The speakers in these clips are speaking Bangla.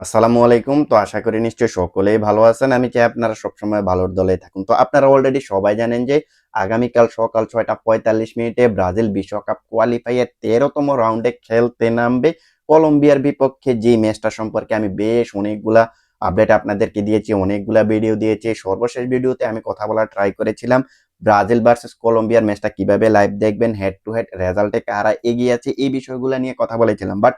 আসসালামু আলাইকুম। তো আশা করি নিশ্চয়ই সকলেই ভালো আছেন। আমি চাই আপনারা সবসময় ভালোর দলে থাকুন। তো আপনারা অলরেডি সবাই জানেন যে আগামীকাল সকাল ছয়টা পঁয়তাল্লিশ মিনিটে ব্রাজিল বিশ্বকাপ কোয়ালিফাইয়ের তেরোতম রাউন্ডে খেলতে নামবে। কলম্বিয়ার বিপক্ষে যে ম্যাচটা সম্পর্কে আমি বেশ অনেকগুলা আপডেট আপনাদেরকে দিয়েছি, অনেকগুলা ভিডিও দিয়েছি। সর্বশেষ ভিডিওতে আমি কথা বলার ট্রাই করেছিলাম। ব্রাজিল ভার্সেস কলম্বিয়ার ম্যাচটা কীভাবে লাইভ দেখবেন হেড টু হেড রেজাল্টে কারা এগিয়ে আছে এই বিষয়গুলো নিয়ে কথা বলেছিলাম। বাট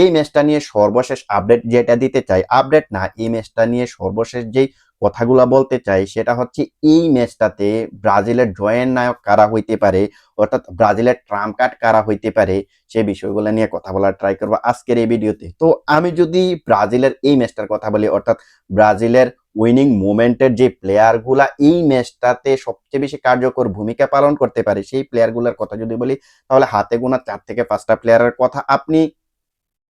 এই ম্যাচটা নিয়ে সর্বশেষ আপডেট যেটা দিতে চাই, আপডেট না, এই ম্যাচটা নিয়ে সর্বশেষ যেই কথাগুলা বলতে চাই সেটা হচ্ছে এই ম্যাচটাতে ব্রাজিলের জয়েন্ট নায়ক কারা হইতে পারে, অর্থাৎ ব্রাজিলের ট্রাম্প কার্ড কারা হইতে পারে, সে বিষয়গুলো নিয়ে কথা বলার ট্রাই করব আজকের এই ভিডিওতে। তো আমি যদি ব্রাজিলের এই ম্যাচটার কথা বলি, অর্থাৎ ব্রাজিলের উইনিং মোমেন্টের যে প্লেয়ারগুলা এই ম্যাচটাতে সবচেয়ে বেশি কার্যকর ভূমিকা পালন করতে পারে, সেই প্লেয়ারগুলোর কথা যদি বলি, তাহলে হাতে গোনা চার থেকে পাঁচটা প্লেয়ারের কথা আপনি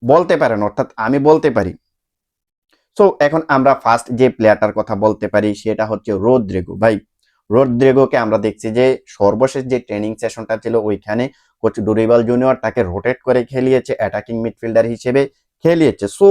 বলতে পারেন, অর্থাৎ আমি বলতে পারি। সো এখন আমরা ফার্স্ট যে প্লেয়ারটার কথা বলতে পারি, সেটা হচ্ছে রোদ্রেগো। ভাই, রোদ্রেগোকে আমরা দেখছি যে, সর্বশেষ যে ট্রেনিং সেশনটা ছিল, ওইখানে কোচ ডুরিবাল জুনিয়র তাকে রোটেট করে খেলিয়েছে অ্যাটাকিং মিডফিল্ডার হিসেবে খেলিয়েছে। সো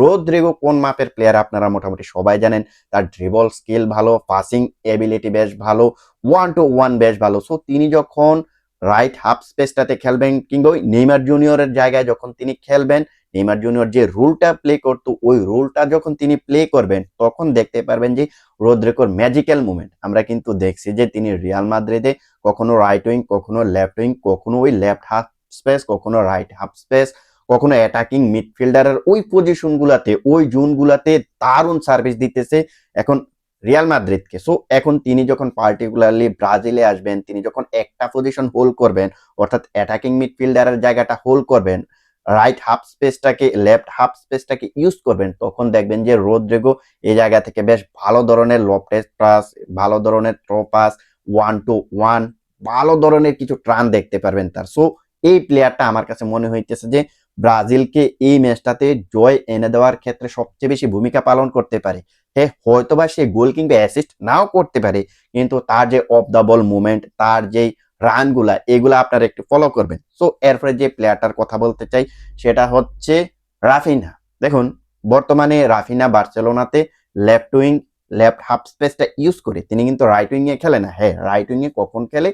রোদ্রেগো কোন মাপের প্লেয়ার আপনারা মোটামুটি সবাই জানেন? তার ড্রিবল স্কিল ভালো পাসিং এবিলিটি বেশ ভালো ওয়ান টু ওয়ান বেশ ভালো। সো তিনি যখন রাইট হাফ স্পেসটাতে খেলবেন কিংবা ওই নেইমার জুনিয়রের জায়গায় যখন তিনি খেলবেন, নেইমার জুনিয়র যে রুলটা প্লে করতো, ওই রুলটা যখন তিনি প্লে করবেন, তখন দেখতে পারবেন যে রোদ্রেকোর ম্যাজিক্যাল মুভমেন্ট আমরা কিন্তু দেখছি যে তিনি রিয়াল মাদ্রিদে কখনো রাইট উইং কখনো লেফট উইং কখনো ওই লেফট হাফ স্পেস কখনো রাইট হাফ স্পেস কখনো অ্যাটাকিং মিডফিল্ডারের ওই পজিশনগুলাতে ওই জোনগুলাতে দারুণ সার্ভিস দিতেছে। এখন রিয়াল মাদ্রিদকে সো এখন তিনি যখন পার্টিকুলারলি ব্রাজিলে আসবেন, তিনি যখন একটা পজিশন হোল্ড করবেন, অর্থাৎ অ্যাটাকিং মিডফিল্ডারের জায়গাটা হোল্ড করবেন রাইট হাফ স্পেসটাকে লেফট হাফ স্পেসটাকে ইউজ করবেন, তখন দেখবেন যে রোদ্রেগো এই জায়গা থেকে বেশ ভালো ধরনের লপটেস পাস ভালো ধরনের through pass one two one ভালো ধরনের কিছু ট্রান দেখতে পারবেন তার। সো এই প্লেয়ারটা আমার কাছে মনে হইতেছে যে ব্রাজিলকে এই ম্যাচটাতে জয় এনে দেওয়ার ক্ষেত্রে সবচেয়ে বেশি ভূমিকা পালন করতে পারে। হ্যাঁ হয়তোবা সে গোল কিংবা অ্যাসিস্ট নাও করতে পারে, কিন্তু তার যে অফ দ্য বল মুভমেন্ট তার যেই রানগুলা, এগুলা আপনারা একটু ফলো করবেন। সো এরপরে যে প্লেয়ারটার কথা বলতে চাই, সেটা হচ্ছে রাফিনা। দেখুন, বর্তমানে রাফিনা বার্সেলোনাতে লেফট উইং লেফট হাফ স্পেসটা ইউজ করে। তিনি কিন্তু রাইট উইং এ খেলে না। হ্যাঁ রাইট উইং এ কখন খেলে?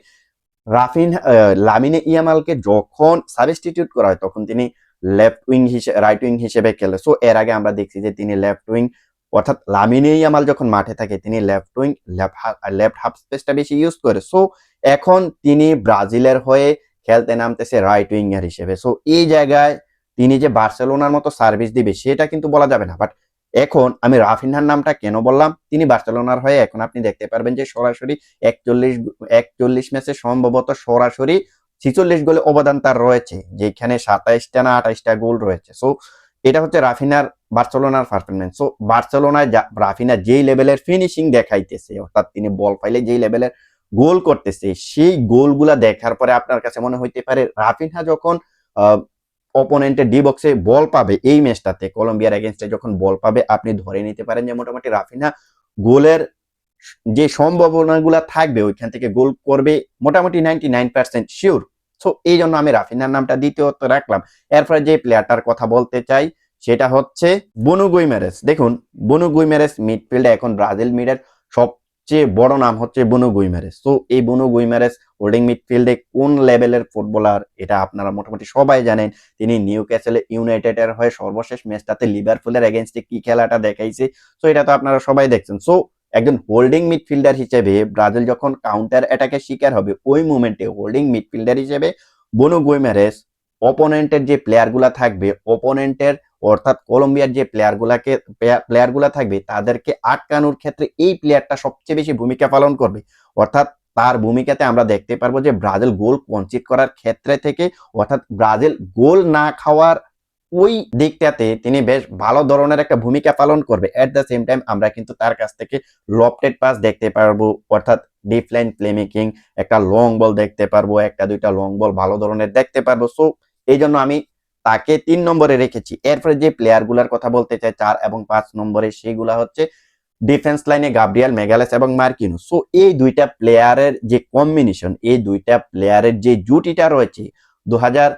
রাফিন লামিনে ইয়ামালকে যখন সাবস্টিটিউট করা হয়, তখন তিনি লেফট উইং হিসেবে রাইট উইং হিসেবে খেলে। সো এর আগে আমরা দেখছি যে তিনি লেফট উইং অর্থাৎ লামিনে ইয়ামাল যখন মাঠে থাকে, তিনি লেফট উইং লেফট হাফ স্পেসটা বেশি ইউজ করে। সো এখন তিনি ব্রাজিলের হয়ে খেলতে নামতেছে রাইট উইঙ্গার হিসেবে। সো এই জায়গায় তিনি যে বার্সেলোনার মতো সার্ভিস দিবে, সেটা কিন্তু বলা যাবে না। বাট এখন আমি রাফিনহার নামটা কেন বললাম? তিনি বার্সেলোনার হয়ে এখন আপনি দেখতে পারবেন যে সরাসরি একচল্লিশ একচল্লিশ ম্যাচে সম্ভবত সরাসরি ছিচল্লিশ গোলে অবদান তার রয়েছে, যেখানে সাতাইশটা না আঠাইশটা গোল রয়েছে। সো এটা হচ্ছে রাফিনার বার্সেলোনার পারফরমেন্স সো বার্সেলোনায় রাফিনা যেই লেভেলের ফিনিশিং দেখাইতেছে, অর্থাৎ তিনি বল পাইলে যেই লেভেলের গোল করতেছে, সেই গোলগুলা দেখার পরে আপনার কাছে মনে হইতে পারে রাফিনা যখন অপোনেন্টের ডি বক্সে বল পাবে এই ম্যাচটাতে কলম্বিয়ার এগেনস্টে যখন বল পাবে, আপনি ধরে নিতে পারেন যে মোটামুটি রাফিনা গোলের যে সম্ভাবনাগুলা থাকবে, ওইখান থেকে গোল করবে মোটামুটি ninety nine percent sure so এই জন্য আমি রাফিনার নামটা দ্বিতীয়ত রাখলাম। এরপরে যে প্লেয়ারটার কথা বলতে চাই, সেটা হচ্ছে বনু গুইমেরেস। দেখুন, বনু গুইমেরেস মিডফিল্ডে এখন ব্রাজিল মিডের সবচেয়ে বড় নাম হচ্ছে বনু গুইমেরেস। তো এই বনু গুইমেরেস হোল্ডিং মিডফিল্ডে কোন লেভেলের ফুটবলার এটা আপনারা মোটামুটি সবাই জানেন। তিনি নিউ ক্যাসেল ইউনাইটেডের হয়ে সর্বশেষ ম্যাচটাতে লিভারপুলের এগেনস্টে কি খেলাটা দেখাইছে সো এটা তো আপনারা সবাই দেখছেন। সো একজন হোল্ডিং মিডফিল্ডার হিসেবে ব্রাজিল যখন কাউন্টার অ্যাটাকের শিকার হবে, ওই মুমেন্টে হোল্ডিং মিডফিল্ডার হিসেবে বনু গুইমেরেস অপোনেন্টের যে প্লেয়ারগুলা থাকবে অপোনেন্টের অর্থাৎ কলম্বিয়ার যে প্লেয়ারগুলাকে প্লেয়ারগুলা থাকবে, তাদেরকে আটকানোর ক্ষেত্রে এই প্লেয়ারটা সবচেয়ে বেশি ভূমিকা পালন করবে। অর্থাৎ তার ভূমিকাতে আমরা দেখতে পারব যে ব্রাজিল গোল কনসিড করার ক্ষেত্রে থেকে অর্থাৎ ব্রাজিল গোল না খাওয়ার ওই দিকটাতে তিনি বেশ ভালো ধরনের একটা ভূমিকা পালন করবে। এট দ্য সেম টাইম আমরা কিন্তু তার কাছ থেকে লফটেড পাস দেখতে পারব, অর্থাৎ ডিপ লাইন প্লে মেকিং একটা লং বল দেখতে পারব, একটা দুইটা লং বল ভালো ধরনের দেখতে পারব। সো এই জন্য আমি তাকে তিন নম্বরে রেখেছি। এরপরে যে প্লেয়ারগুলার কথা বলতে চাই, চার এবং পাঁচ নম্বরে, সেগুলা হচ্ছে ডিফেন্স লাইনে গাব্রিয়াল মেগালেস এবং মার্কিনো সো এই দুইটা প্লেয়ারের যে কম্বিনেশন এই দুইটা প্লেয়ারের যে জুটিটা রয়েছে দু হাজার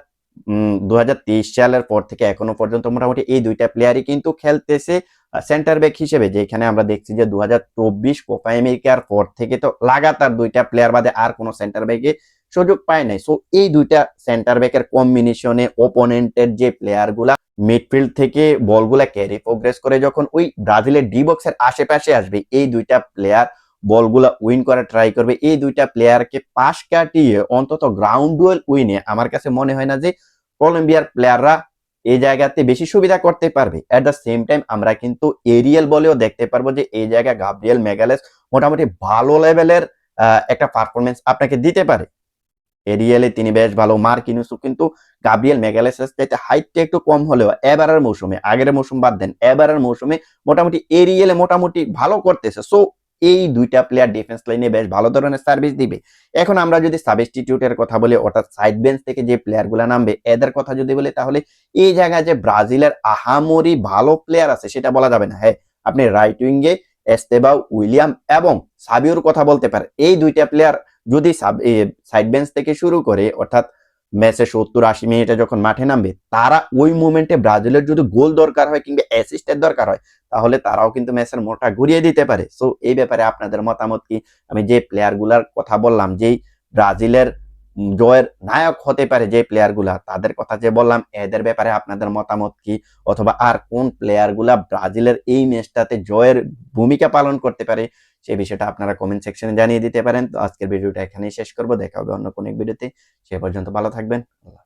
দুহাজার তেইশ সালের পর থেকে এখনও পর্যন্ত মোটামুটি এই দুইটা প্লেয়ারই কিন্তু খেলতেছে সেন্টার ব্যাক হিসেবে, যেখানে আমরা দেখছি যে দু চব্বিশ কোপা আমেরিকার পর থেকে তো লাগাতার দুইটা প্লেয়ার বাদে আর কোনো সেন্টার ব্যাকে সুযোগ পায় নাই। সো এই দুইটা সেন্টার ব্যাকের কম্বিনেশনে ওপোনেন্টের যে প্লেয়ারগুলা মিডফিল্ড থেকে বলগুলা ক্যারি প্রোগ্রেস করে, যখন ওই ব্রাজিলের ডি বক্সের আশেপাশে আসবে, এই দুইটা প্লেয়ার বলগুলা উইন করা ট্রাই করবে। এই দুইটা প্লেয়ারকে পাশ কাটিয়ে অন্তত গ্রাউন্ড ডুয়েল উইনে আমার কাছে মনে হয় না যে কলম্বিয়ার প্লেয়াররা এই জায়গাতে বেশি সুবিধা করতে পারবে। এট দ্য সেম টাইম আমরা কিন্তু এরিয়াল বলেও দেখতে পারব যে এই জায়গায় গাব্রিয়েল মেগালেস মোটামুটি ভালো লেভেলের একটা পারফরমেন্স আপনাকে দিতে পারে। এরিয়ালে তিনি বেশ ভালো মার মার্কিনুসও কিন্তু গাব্রিয়েল মেগালেসের চাইতে হাইটটা একটু কম হলেও এবারের মৌসুমে, আগের মৌসুম বাদ দেন, এবারের মৌসুমে মোটামুটি এরিয়ালে মোটামুটি ভালো করতেছে। সো এই দুইটা প্লেয়ার ডিফেন্স লাইনে বেশ ভালো ধরনের সার্ভিস দিবে। এখন আমরা যদি সাবস্টিটিউটের কথা বলি, অর্থাৎ সাইড বেঞ্চ থেকে যে প্লেয়ারগুলা নামবে, এদের কথা যদি বলি তাহলে এই জায়গায় যে ব্রাজিলের আহামরি ভালো প্লেয়ার আছে, সেটা বলা যাবে না। হ্যাঁ আপনি রাইট উইঙ্গে এস্তেবাউ উইলিয়াম এবং সাবিউর কথা বলতে পারেন। এই দুইটা প্লেয়ার যদি সাইড বেঞ্চ থেকে শুরু করে, অর্থাৎ ম্যাচে সত্তর আশি মিনিটে যখন মাঠে নামবে, তারা ওই মুমেন্টে ব্রাজিলের যদি গোল দরকার হয় কিংবা অ্যাসিস্টের দরকার হয়, তাহলে তারাও কিন্তু ম্যাচের মোটা ঘুরিয়ে দিতে পারে। সো এই ব্যাপারে আপনাদের মতামত কি? আমি যে প্লেয়ারগুলার কথা বললাম, যেই ব্রাজিলের জয়ের নায়ক হতে পারে যে প্লেয়ারগুলা তাদের কথা যে বললাম, এদের ব্যাপারে আপনাদের মতামত কি? অথবা আর কোন প্লেয়ারগুলা ব্রাজিলের এই ম্যাচটাতে জয়ের ভূমিকা পালন করতে পারে? সেই বিষয়টা আপনারা কমেন্ট সেকশনে জানিয়ে দিতে পারেন। তো আজকের ভিডিওটা এখানেই শেষ করব। দেখা হবে অন্য কোনো এক ভিডিওতে সে পর্যন্ত ভালো থাকবেন। আল্লাহ